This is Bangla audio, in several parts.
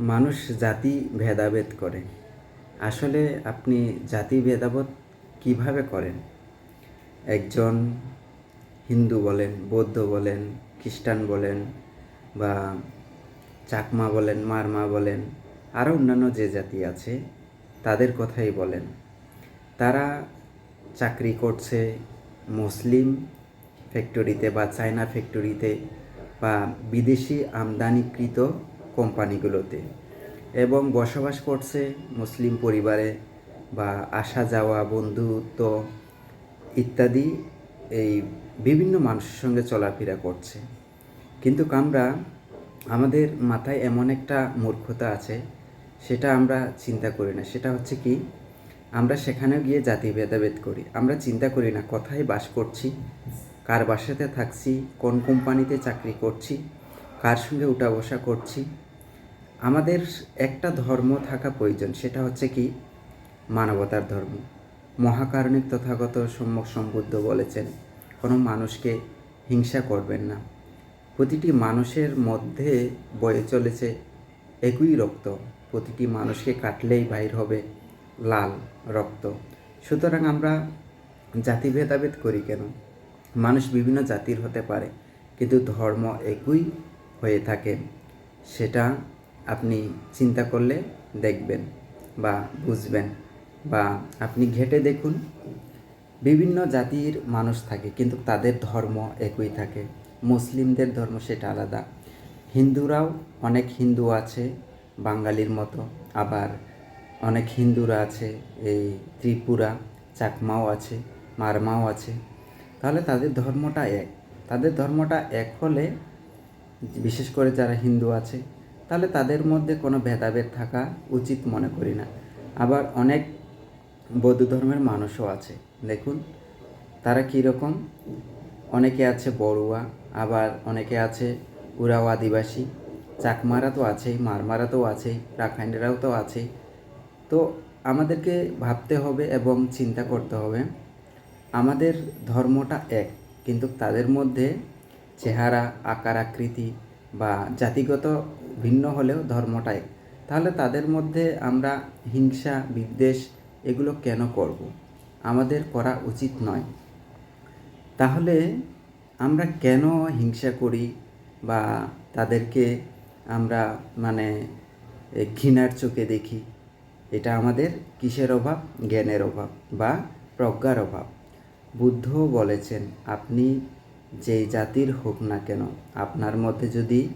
মানুষ জাতি ভেদাভেদ করে। আসলে আপনি জাতি ভেদাভেদ কীভাবে করেন? একজন হিন্দু বলেন, বৌদ্ধ বলেন, খ্রিস্টান বলেন বা চাকমা বলেন, মারমা বলেন, আরও অন্যান্য যে জাতি আছে, তাদের কথাই বলেন। তারা চাকরি করছে মুসলিম ফ্যাক্টরিতে বা চায়না ফ্যাক্টরিতে বা বিদেশি আমদানিকৃত কোম্পানিগুলোতে এবং বসবাস করছে মুসলিম পরিবারে বা আসা যাওয়া, বন্ধুত্ব ইত্যাদি এই বিভিন্ন মানুষের সঙ্গে চলাফেরা করছে। কিন্তু আমরা আমাদের মাথায় এমন একটা মূর্খতা আছে, সেটা আমরা চিন্তা করি না। সেটা হচ্ছে কি, আমরা সেখানে গিয়ে জাতি ভেদাভেদ করি। আমরা চিন্তা করি না কোথায় বাস করছি, কার বাসাতে থাকছি, কোন কোম্পানিতে চাকরি করছি, কার সঙ্গে উঠা বসা করছি আমাদের একটা ধর্ম থাকা প্রয়োজন, সেটা হচ্ছে কি? মানবতার ধর্ম। মহাকারণিক তথাগত সম্যক সম্বুদ্ধ বলেছেন, কোনো মানুষকে হিংসা করবেন না। প্রতিটি মানুষের মধ্যে বয়ে চলেছে একই রক্ত। প্রতিটি মানুষকে কাটলেই বাইর হবে লাল রক্ত। সুতরাং আমরা জাতি ভেদাভেদ করি কেন? মানুষ বিভিন্ন জাতির হতে পারে, কিন্তু ধর্ম একই হয়ে থাকে। সেটা আপনি চিন্তা করলে দেখবেন বা বুঝবেন বা আপনি ঘেটে দেখুন। বিভিন্ন জাতির মানুষ থাকে, কিন্তু তাদের ধর্ম একই থাকে। মুসলিমদের ধর্ম সেটা আলাদা। হিন্দুরাও অনেক হিন্দু আছে বাঙালির মতো, আবার অনেক হিন্দুরা আছে এই ত্রিপুরা, চাকমাও আছে, মারমাও আছে। তাহলে তাদের ধর্মটা এক। তাদের ধর্মটা এক হলে, বিশেষ করে যারা হিন্দু আছে তাহলে তাদের মধ্যে কোনো ভেদাভেদ থাকা উচিত মনে করি না। আবার অনেক বৌদ্ধ ধর্মের মানুষও আছে। দেখুন, তারা কীরকম অনেকে আছে বড়ুয়া, আবার অনেকে আছে উরাও আদিবাসী। চাকমারা তো আছেই, মারমারা তো আছেই, রাখাইনরাও তো আছেই। তো আমাদেরকে ভাবতে হবে এবং চিন্তা করতে হবে, আমাদের ধর্মটা এক, কিন্তু তাদের মধ্যে চেহারা, আকার, আকৃতি বা জাতিগত ভিন্ন হলেও ধর্মটা এক তাহলে তাদের মধ্যে আমরা হিংসা, বিদ্বেষ এগুলো কেন করব? আমাদের করা উচিত নয়। তাহলে আমরা কেন হিংসা করি বা তাদেরকে আমরা মানে ঘৃণার চোখে দেখি? এটা আমাদের কিসের অভাব? জ্ঞানের অভাব বা প্রজ্ঞার অভাব। বুদ্ধ বলেছেন, আপনি যেই জাতির হোক না কেন, আপনার মধ্যে যদি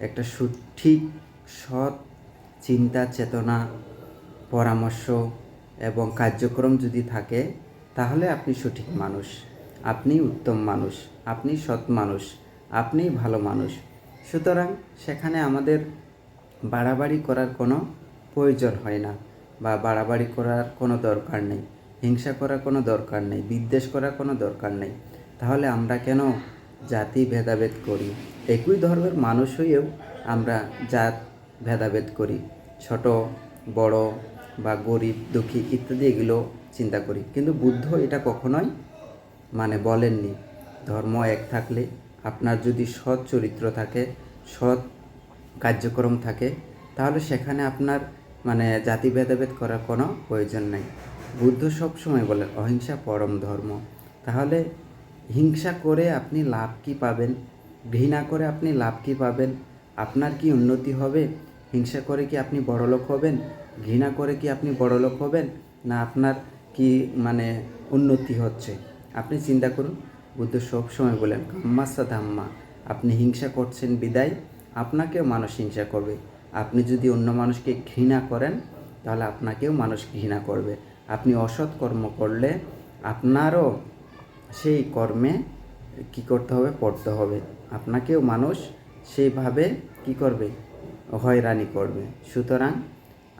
একটা সঠিক, সৎ চিন্তা, চেতনা, পরামর্শ এবং কার্যক্রম যদি থাকে, তাহলে আপনি সঠিক মানুষ। আপনি উত্তম মানুষ, আপনি সৎ মানুষ, আপনি ভালো মানুষ। সুতরাং সেখানে আমাদের বাড়াবাড়ি করার কোনো প্রয়োজন হয় না বা বাড়াবাড়ি করার কোনো দরকার নেই, হিংসা করার কোনো দরকার নেই, বিদ্বেষ করার কোনো দরকার নেই। তাহলে আমরা কেন জাতি ভেদাভেদ করি? একই ধর্মের মানুষ হয়েও আমরা জাত ভেদাভেদ করি। ছোট, বড় বা গরিব, দুঃখী ইত্যাদি এগুলো চিন্তা করি। কিন্তু বুদ্ধ এটা কখনোই মানে বলেননি। ধর্ম এক থাকলে আপনার যদি সৎ চরিত্র থাকে, সৎ কার্যক্রম থাকে, তাহলে সেখানে আপনার মানে জাতি ভেদাভেদ করার কোনো প্রয়োজন নেই। বুদ্ধ সবসময় বলেন, অহিংসা পরম ধর্ম। তাহলে হিংসা করে আপনি লাভ কি পাবেন? ঘৃণা করে আপনি লাভ কি পাবেন? আপনার কি উন্নতি হবে? হিংসা করে কি আপনি বড়লোক হবেন? ঘৃণা করে কি আপনি বড়লোক হবেন? না, আপনার কি মানে উন্নতি হচ্ছে? আপনি চিন্তা করুন। বুদ্ধ সবসময় বলেন কাম্মাসা ধাম্মা। আপনি হিংসা করছেন বিদায়, আপনাকেও মানুষ হিংসা করবে। আপনি যদি অন্য মানুষকে ঘৃণা করেন, তাহলে আপনাকেও মানুষ ঘৃণা করবে। আপনি অসৎ কর্ম করলে আপনারও সেই কর্মে কি করতে হবে, পড়তে হবে। আপনাকেও মানুষ সেইভাবে কি করবে? হয়রানি করবে। সুতরাং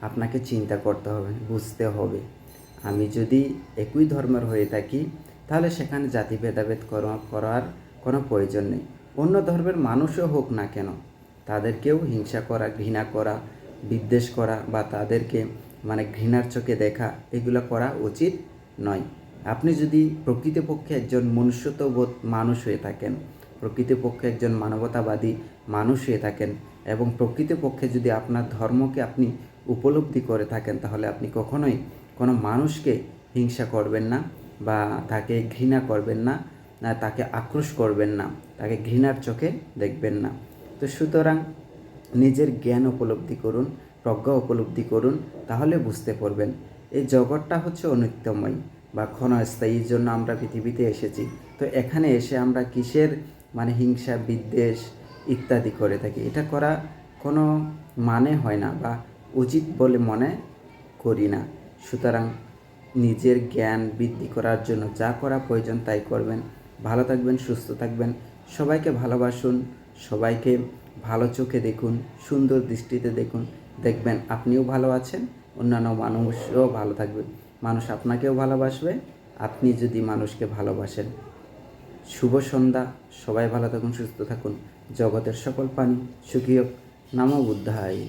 আপনাকে চিন্তা করতে হবে, বুঝতে হবে। আমি যদি একই ধর্মের হয়ে থাকি, তাহলে সেখানে জাতি ভেদাভেদ করা- করার কোনো প্রয়োজন নেই। অন্য ধর্মের মানুষও হোক না কেন, তাদেরকেও হিংসা করা, ঘৃণা করা, বিদ্বেষ করা বা তাদেরকে মানে ঘৃণার চোখে দেখা, এগুলো করা উচিত নয়। আপনি যদি প্রকৃতপক্ষে একজন মনুষ্যত্ববোধ মানুষ হয়ে থাকেন, প্রকৃতপক্ষে একজন মানবতাবাদী মানুষ হয়ে থাকেন এবং প্রকৃতপক্ষে যদি আপনার ধর্মকে আপনি উপলব্ধি করে থাকেন, তাহলে আপনি কখনোই কোনো মানুষকে হিংসা করবেন না বা তাকে ঘৃণা করবেন না তাকে আক্রোশ করবেন না, তাকে ঘৃণার চোখে দেখবেন না। তো সুতরাং নিজের জ্ঞান উপলব্ধি করুন, প্রজ্ঞা উপলব্ধি করুন, তাহলে বুঝতে পারবেন এই জগৎটা হচ্ছে অনিত্যময়। বা ক্ষণস্থায়ীর জন্য আমরা পৃথিবীতে এসেছি। তো এখানে এসে আমরা কিসের? মানে হিংসা, বিদ্বেষ ইত্যাদি করে থাকি। এটা করা কোনো মানে হয় না বা উচিত বলে মনে করি না। সুতরাং নিজের জ্ঞান বৃদ্ধি করার জন্য যা করা প্রয়োজন তাই করবেন। ভালো থাকবেন, সুস্থ থাকবেন। সবাইকে ভালোবাসুন, সবাইকে ভালো চোখে দেখুন, সুন্দর দৃষ্টিতে দেখুন। দেখবেন আপনিও ভালো আছেন, অন্যান্য মানুষও ভালো থাকবে। মানুষ আপনাকেও ভালোবাসবে। আপনি যদি মানুষকে ভালোবাসেন, শুভ সন্ধ্যা। সবাই ভালো থাকুন, সুস্থ থাকুন। জগতের সকল প্রাণী সুখী হোক। নাম বুদ্ধায়।